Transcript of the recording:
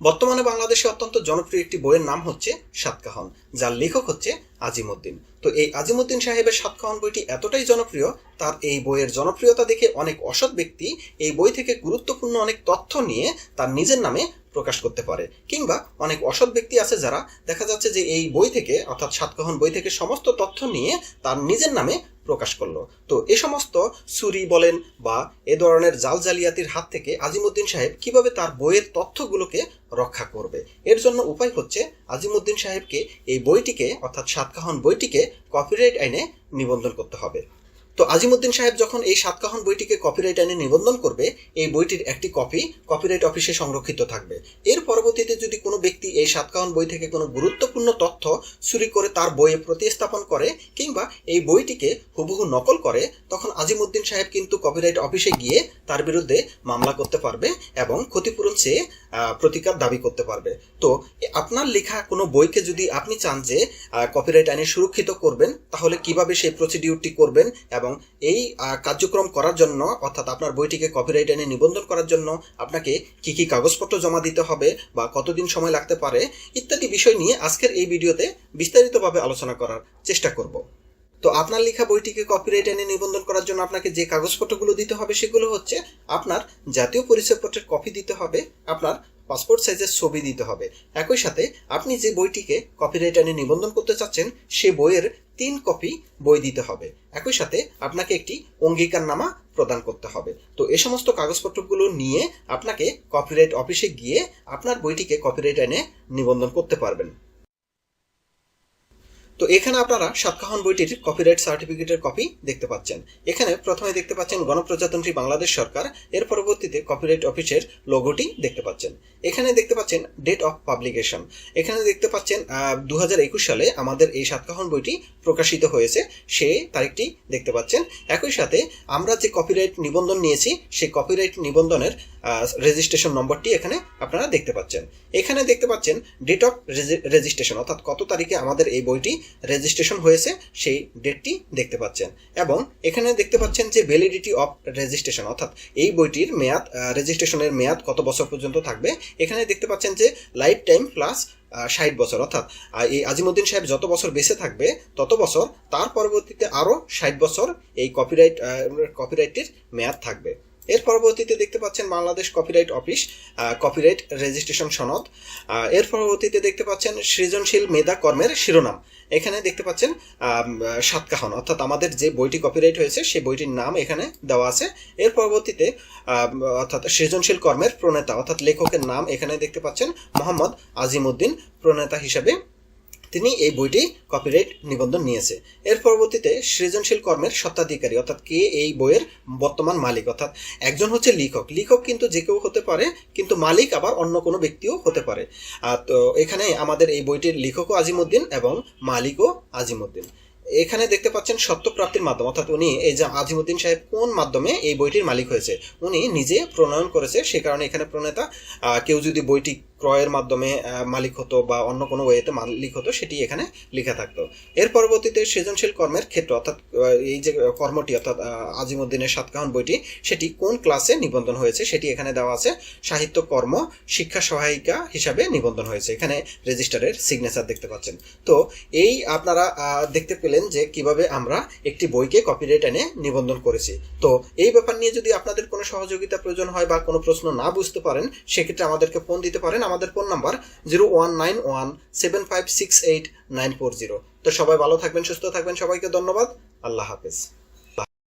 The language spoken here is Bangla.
বর্তমানে বাংলাদেশে অত্যন্ত জনপ্রিয় একটি বইয়ের নাম হচ্ছে সাতকাহন যার লেখক হচ্ছে আজিমুদ্দিন। তো এই আজিমুদ্দিন সাহেবের সাতকাহন বইটি এতটাই জনপ্রিয়, তার এই বইয়ের জনপ্রিয়তা দেখে অনেক অসৎ ব্যক্তি এই বই থেকে গুরুত্বপূর্ণ অনেক তথ্য নিয়ে তার নিজের নামে প্রকাশ করতে পারে। কিংবা অনেক অসৎ ব্যক্তি আছে যারা দেখা যাচ্ছে যে এই বই থেকে, অর্থাৎ সাতকাহন বই থেকে সমস্ত তথ্য নিয়ে তার নিজের নামে প্রকাশ করল। তো এ সমস্ত চুরি বলেন বা এ ধরনের জাল জালিয়াতির হাত থেকে আজিমুদ্দিন সাহেব কীভাবে তার বইয়ের তথ্যগুলোকে রক্ষা করবে? এর জন্য উপায় হচ্ছে আজিমুদ্দিন সাহেবকে এই বইটিকে, অর্থাৎ সাতকাহন বইটিকে কপিরাইট আইনে নিবন্ধন করতে হবে। তো আজিমুদ্দিন সাহেব যখন এই সাতকাহন বইটিকে কপিরাইট আইনে নিবন্ধন করবে, এই বইটির একটি কপি কপিরাইট অফিসে সংরক্ষিত থাকবে। এর পরবর্তীতে যদি কোনো ব্যক্তি এই সাতকাহন বই থেকে কোনো গুরুত্বপূর্ণ তথ্য চুরি করে তার বইয়ে প্রতিস্থাপন করে কিংবা এই বইটিকে হুবহু নকল করে, তখন আজিমুদ্দিন সাহেব কিন্তু কপিরাইট অফিসে গিয়ে তার বিরুদ্ধে মামলা করতে পারবে এবং ক্ষতিপূরণ চেয়ে প্রতিকার দাবি করতে পারবে। তো আপনার লেখা কোনো বইকে যদি আপনি চান যে কপিরাইট আইনে সুরক্ষিত করবেন, তাহলে কীভাবে সেই প্রসিডিউরটি করবেন এবং এই কার্যক্রম করার জন্য, অর্থাৎ আপনার বইটিকে কপিরাইট আইনে নিবন্ধন করার জন্য আপনাকে কি কি কাগজপত্র জমা দিতে হবে বা কতদিন সময় লাগতে পারে, ইত্যাদি বিষয় নিয়ে আজকের এই ভিডিওতে বিস্তারিতভাবে আলোচনা করার চেষ্টা করব। তো আপনার লেখা বইটিকে কপিরাইট আইনে নিবন্ধন করার জন্য আপনাকে যে কাগজপত্রগুলো দিতে হবে সেগুলো হচ্ছে আপনার জাতীয় পরিচয়পত্রের কপি দিতে হবে, আপনার পাসপোর্ট সাইজের ছবি দিতে হবে। একই সাথে আপনি যে বইটিকে কপিরাইট আইনে নিবন্ধন করতে চাচ্ছেন, সে বইয়ের তিন কপি বই দিতে হবে। একই সাথে আপনাকে একটি অঙ্গীকারনামা প্রদান করতে হবে। তো এ সমস্ত কাগজপত্রগুলো নিয়ে আপনাকে কপিরাইট অফিসে গিয়ে আপনার বইটিকে কপিরাইট আইনে নিবন্ধন করতে পারবেন। তো এখানে আপনারা সাতকাহন বইটির কপিরাইট সার্টিফিকেটের কপি দেখতে পাচ্ছেন। এখানে প্রথমে দেখতে পাচ্ছেন গণপ্রজাতন্ত্রী বাংলাদেশ সরকার, এর পরবর্তীতে কপিরাইট অফিসের লোগোটি দেখতে পাচ্ছেন। এখানে দেখতে পাচ্ছেন ডেট অফ পাবলিকেশন এখানে দেখতে পাচ্ছেন দু হাজার একুশ সালে আমাদের এই সাতকাহন বইটি প্রকাশিত হয়েছে সেই তারিখটি দেখতে পাচ্ছেন। একই সাথে আমরা যে কপিরাইট নিবন্ধন নিয়েছি, সেই কপিরাইট নিবন্ধনের রেজিস্ট্রেশন নম্বরটি এখানে আপনারা দেখতে পাচ্ছেন। এখানে দেখতে পাচ্ছেন ডেট অফ রেজিস্ট্রেশন অর্থাৎ কত তারিখে আমাদের এই বইটি রেজিস্ট্রেশন হয়েছে, সেই ডেটটি দেখতে পাচ্ছেন। এবং এখানে দেখতে পাচ্ছেন যে ভ্যালিডিটি অফ রেজিস্ট্রেশন অর্থাৎ এই বইটির মেয়াদ রেজিস্ট্রেশনের মেয়াদ কত বছর পর্যন্ত থাকবে? এখানে দেখতে পাচ্ছেন যে লাইফ টাইম প্লাস ষাট বছর, অর্থাৎ এই আজিমুদ্দিন সাহেব যত বছর বেঁচে থাকবে, তত বছর তার পরবর্তীতে আরও ষাট বছর এই কপিরাইট কপিরাইটটির মেয়াদ থাকবে। এর পরবর্তীতে দেখতে পাচ্ছেন Bangladesh copyright office copyright registration সনদ। এর পরবর্তীতে দেখতে পাচ্ছেন সৃজনশীল মেধা কর্মের শিরোনাম। এখানে দেখতে পাচ্ছেন সাতকাহন অর্থাৎ আমাদের যে বইটি কপিরাইট হয়েছে, সেই বইটির নাম এখানে দেওয়া আছে। এর পরবর্তীতে অর্থাৎ সৃজনশীল কর্মের প্রণেতা, অর্থাৎ লেখকের নাম এখানে দেখতে পাচ্ছেন মোহাম্মদ আজিমুদ্দিন প্রণেতা হিসাবে তিনি এই বইটি কপিরাইট নিবন্ধন নিয়েছে। এর পরবর্তীতে সৃজনশীল কর্মের স্বত্বাধিকারী, অর্থাৎ কে এই বইয়ের বর্তমান মালিক, অর্থাৎ একজন হচ্ছে লেখক। লেখক কিন্তু যে কেউ হতে পারে, কিন্তু মালিক আবার অন্য কোনো ব্যক্তিও হতে পারে। তো এখানে আমাদের এই বইটির লেখকও আজিমুদ্দিন এবং মালিকও আজিমুদ্দিন। এখানে দেখতে পাচ্ছেন সত্যপ্রাপ্তির মাধ্যম, অর্থাৎ উনি এই যে আজিমুদ্দিন সাহেব কোন মাধ্যমে এই বইটির মালিক হয়েছে, উনি নিজে প্রণয়ন করেছে। সে কারণে এখানে প্রণেতা কেউ যদি বইটি ক্রয়ের মাধ্যমে মালিক হতো বা অন্য কোনো ওয়েতে মালিক হতো, সেটি এখানে লেখা থাকতো। এর পরবর্তীতে সৃজনশীল কর্মের ক্ষেত্র, অর্থাৎ এই যে কর্মটি, অর্থাৎ আজিমুদ্দিনের সাতকাহন বইটি, সেটি কোন ক্লাসে নিবন্ধন হয়েছে, সেটি এখানে দেওয়া আছে, সাহিত্য কর্ম শিক্ষা সহায়িকা হিসাবে নিবন্ধন হয়েছে। এখানে রেজিস্টারের সিগনেচার দেখতে পাচ্ছেন। তো এই আপনারা দেখতে পেলেন যে কীভাবে আমরা একটি বইকে কপিরাইট এনে নিবন্ধন করেছি। তো এই ব্যাপার নিয়ে যদি আপনাদের কোনো সহযোগিতা প্রয়োজন হয় বা কোনো প্রশ্ন না বুঝতে পারেন, সেক্ষেত্রে আমাদেরকে ফোন দিতে পারেন। আমাদের phone number zero one nine one seven five six eight nine four zero তো সবাই ভালো থাকবেন, সুস্থ থাকবেন, সবাইকে ধন্যবাদ। আল্লাহ হাফেজ।